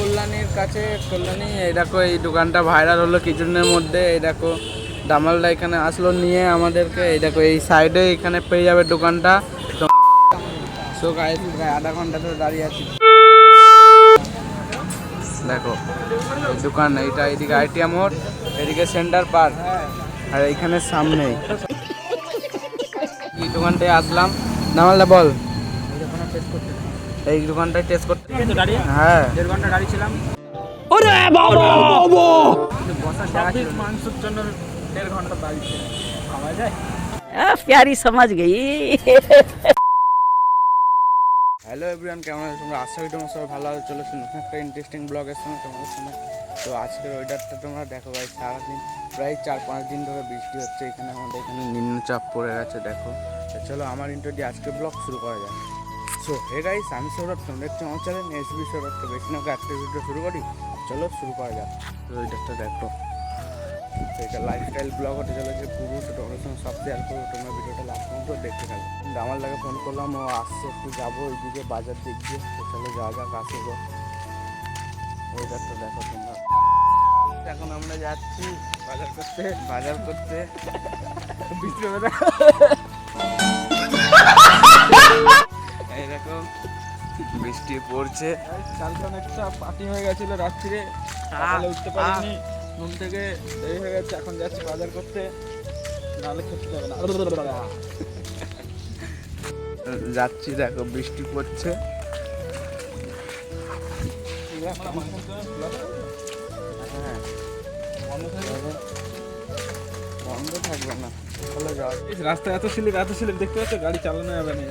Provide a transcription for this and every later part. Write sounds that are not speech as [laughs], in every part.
কল্যাণীর কাছে, কল্যাণী, এই দেখো এই দোকানটা ভাইরাল হলো কিছুদিনের মধ্যে, এই দেখো দামালদা এখানে আসলো নিয়ে আমাদেরকে, এই দেখো এই সাইডে এখানে পেয়ে যাবে দোকানটা। সো প্রায় আধা ঘণ্টা ধরে দাঁড়িয়ে আছি। দেখো দোকান, এইটা এদিকে আইটিএ মোড়, এদিকে সেন্টার পার্ক, আর এইখানে সামনেই। এই দোকানটায় আসলাম। দামালদা, বল। এই দোকানটাই টেস্ট করতে হ্যাঁ। দেড় ঘণ্টা দাঁড়িয়ে ছিলাম। বসার দেড় ঘণ্টা সমাজ গেই। হ্যালো কেমন তোমরা তোমার ভালো চলে একটা ইন্টারেস্টিং ব্লগের তো তোমরা দেখো ভাই সারাদিন প্রায় চার পাঁচ দিন ধরে বৃষ্টি হচ্ছে। এখানে আমাদের এখানে নিম্নচাপ পড়ে গেছে দেখো। চলো আমার ইন্টারভিউ আজকে ব্লগ শুরু করা যায় সো হে গাইস আমি সৌরভ তোমরা দেখছ আমার চ্যানেল এসবি সৌরভকে বেশি না আজকের ভিডিও শুরু করি চলো শুরু করা যাক তো ওয়েদারটা দেখো তো এটা লাইফস্টাইল ব্লগ হতে চলেছে পুরো তোমাদের সঙ্গে সব শেয়ার করব তোমরা ভিডিওটা লাস্ট পর্যন্ত দেখতে থাকো আমার লাগে ফোন করলাম ও আসছে একটু যাব ওইদিকে বাজার দিক দিয়ে তো চলো যাওয়া যাক আসব ওয়েদারটা দেখো তোমরা এখন আমরা যাচ্ছি বাজার করতে বাজার করতে বৃষ্টি বৃষ্টি পড়ছে। কালকে অনেকটা পার্টি হয়ে গেছিল রাত্রিরে সকালে উঠতে পারিনি। ঘুম থেকে দেরি হয়ে গেছে এখন যাচ্ছি বাজার করতে। নাহলে খেতে যাবে না। [laughs] যাচ্ছি দেখো বৃষ্টি পড়ছে। বন্ধ থাকবে না রাস্তা এত স্লিপ এত স্লিপ দেখতে পাচ্ছ? গাড়ি চালানো যাবে না।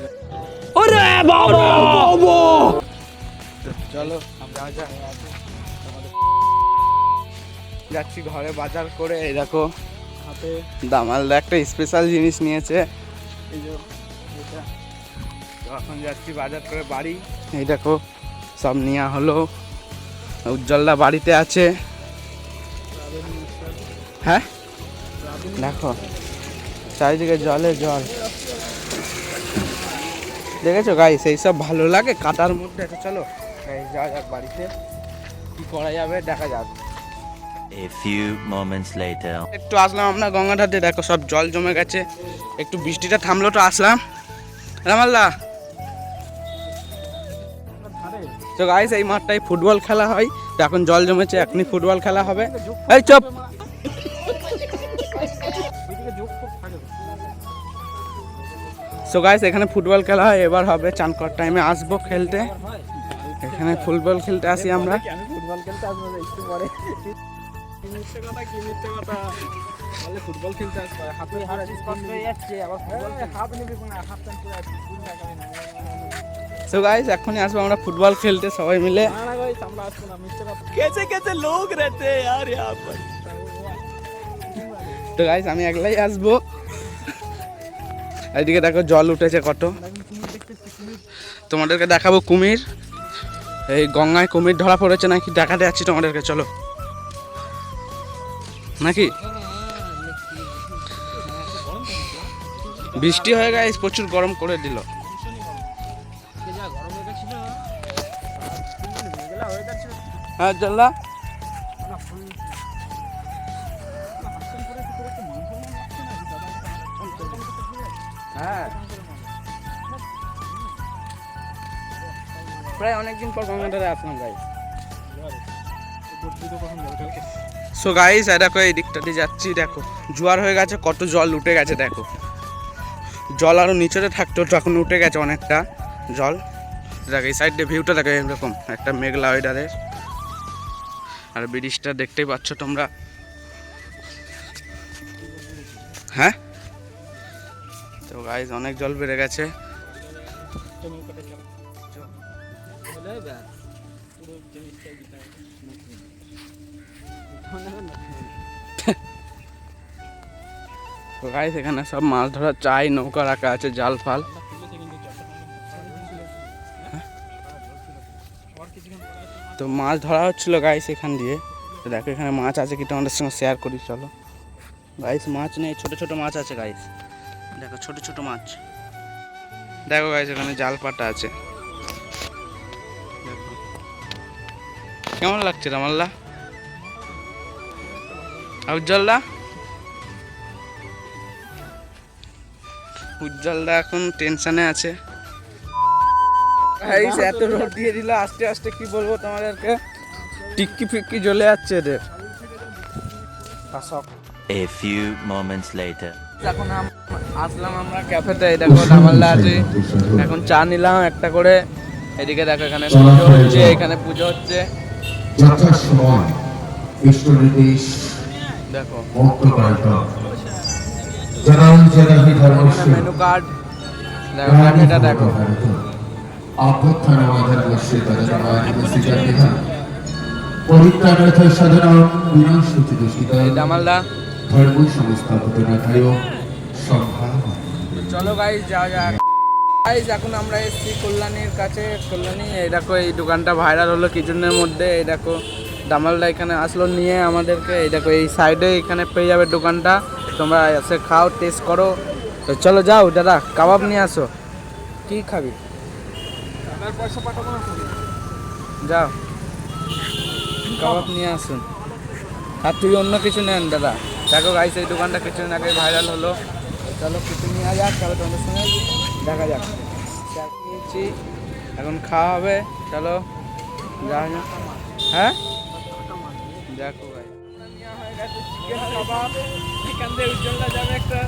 চলো আমরা যাচ্ছি ঘরে বাজার করে এই দেখো হাতে দামালদা একটা স্পেশাল জিনিস নিয়েছে। এই যে এটা। এখন যাচ্ছি বাজার করে বাড়ি। এই দেখো সব নেওয়া হলো। উজ্জ্বলদা বাড়িতে আছে। হ্যাঁ? দেখো চারিদিকে জলে জল। দেখেছ? গাই সেই সব ভালো লাগে কাটার মধ্যে তো চলো। গাইস যাওয়া যাক বাড়িতে কি করা যাবে দেখা যাক। A few moments later. একটু আসলাম আপনার গঙ্গাটাতে দেখো সব জল জমে গেছে। একটু বৃষ্টিটা থামলো তো আসলাম। রামাল্লা তো গাইস এই মাঠটায় ফুটবল খেলা হয়। তো এখন জল জমেছে এখনই ফুটবল খেলা হবে। এই চপ। সো গাইস এখানে ফুটবল খেলা হয় এবার হবে চান করার টাইমে আসবো খেলতে এখানে ফুটবল খেলতে আসি আমরা আমি ফুটবল খেলতে আসবো না, একটু পরে কি মিথ্যে কথা কি মিথ্যে কথা বলে ফুটবল খেলতে আসবো হাতে হাত স্পষ্ট হয়ে যাচ্ছে আবার ফুটবল হাত নিবি না হাত টান করে আসবি ফুল লাগাবি না সো গাইস এখনই আসবো আমরা ফুটবল খেলতে সবাই মিলে না না ভাই আমরা আসবো না মিথ্যে কথা कैसे कैसे लोग रहते हैं यार यहाँ पर তো গাইস আমি একলাই আসবো এইদিকে দেখো জল উঠেছে কত। তোমাদেরকে দেখাবো কুমির। এই গঙ্গায় কুমির ধরা পড়েছে নাকি দেখাতে যাচ্ছি তোমাদেরকে, চলো। নাকি? বৃষ্টি হয়ে গেছে, প্রচুর গরম করে দিল। হয়ে হ্যাঁ। প্রায় অনেকদিন পর গঙ্গাটারে আসলাম গাই সো গাইস দেখো, এই দিকটা দিয়ে যাচ্ছি, দেখো। জোয়ার হয়ে গেছে, কত জল উঠে গেছে, দেখো। জল আরও নিচেতে থাকতো তো এখন উঠে গেছে অনেকটা জল। দেখো, এই সাইডে ভিউটা দেখো, এরকম, একটা মেঘলা ওয়েদারের আর ব্রিজটা দেখতেই পাচ্ছ তোমরা। হ্যাঁ? তো গাইস অনেক জল বেড়ে গেছে। [laughs] তো গাইস এখানে সব মাছ ধরার চাই, নৌকা রাখা আছে, জাল ফাল। তো মাছ ধরা হচ্ছিল গাইস এখান দিয়ে। তো দেখো, এখানে মাছ আছে কি তোমাদের সঙ্গে শেয়ার করি, চলো। গাইস মাছ নেই, ছোট ছোট মাছ আছে গাইস দেখো ছোট ছোট মাছ। দেখো গাইস এখানে জাল পাটা আছে। কেমন লাগছে রামাল্লা? উজ্জ্বলদা? উজ্জ্বলদা এখন টেনশনে আছে। এত রোদ দিয়ে দিল আস্তে আস্তে কি বলব তোমাদেরকে? টিক্কি ফিক্কি জ্বলে যাচ্ছে রে পাশক A few moments later. এখন আসলাম আমরা ক্যাফেতে এই দেখো রামাল্লা আছে। এখন চা নিলাম একটা করে। এদিকে দেখো এখানে পুজো হচ্ছে এখানে পুজো হচ্ছে। দেখো। মেনু কার্ড দেখো ক্যাফেটা দেখো। সাধনা ধর্ম সংস্থাপিত নাথায় সম্ভাবনা চলো গাইজ যাওয়া যাক। গাইজ এখন আমরা এসেছি কল্যাণীর কাছে। কল্যাণী এই দেখো এই দোকানটা ভাইরাল হলো কিছুদিনের মধ্যে। এই দেখো দামালদা এখানে আসলো নিয়ে আমাদেরকে। এই দেখো এই সাইডে এখানে পেয়ে যাবে দোকানটা। তোমরা এসে খাও টেস্ট করো। তো চলো যাও দাদা কাবাব নিয়ে আসো। কি খাবি? আমার পয়সা পাঠাবো যাও। কাবাব নিয়ে আসুন। আর তুই অন্য কিছু নেন দাদা। দেখো গাইস এই দোকানটা কিছুদিন আগে ভাইরাল হলো। চলো কিছু নিয়ে যাক, তাহলে তোমাদের সঙ্গে দেখা যাক। চা নিয়েছি, এখন খাওয়া হবে, চলো। যাক। হ্যাঁ? দেখো যাবে একটা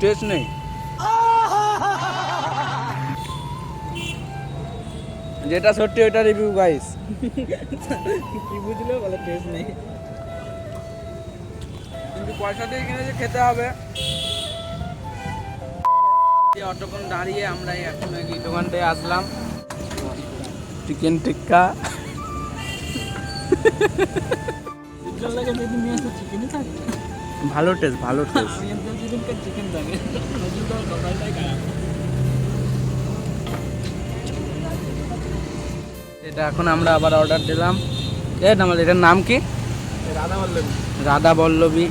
টেস্ট নেই। যেটা সত্যি ওটা রিভিউ গাইস কি বুঝলে? বলে টেস্ট নেই। কিন্তু পয়সা দিয়ে কিনে যে খেতে হবে। এই অতক্ষণ দাঁড়িয়ে আমরা এখন এই দোকানটায় আসলাম। চিকেন টিক্কা ভালো টেস্ট ভালো টেস্ট চিকেন চিকেন থাকে এটা এখন আমরা আবার অর্ডার দিলাম। এ আমাদের এটার নাম কি? রাধা বল্লবী রাধা বল্লভী।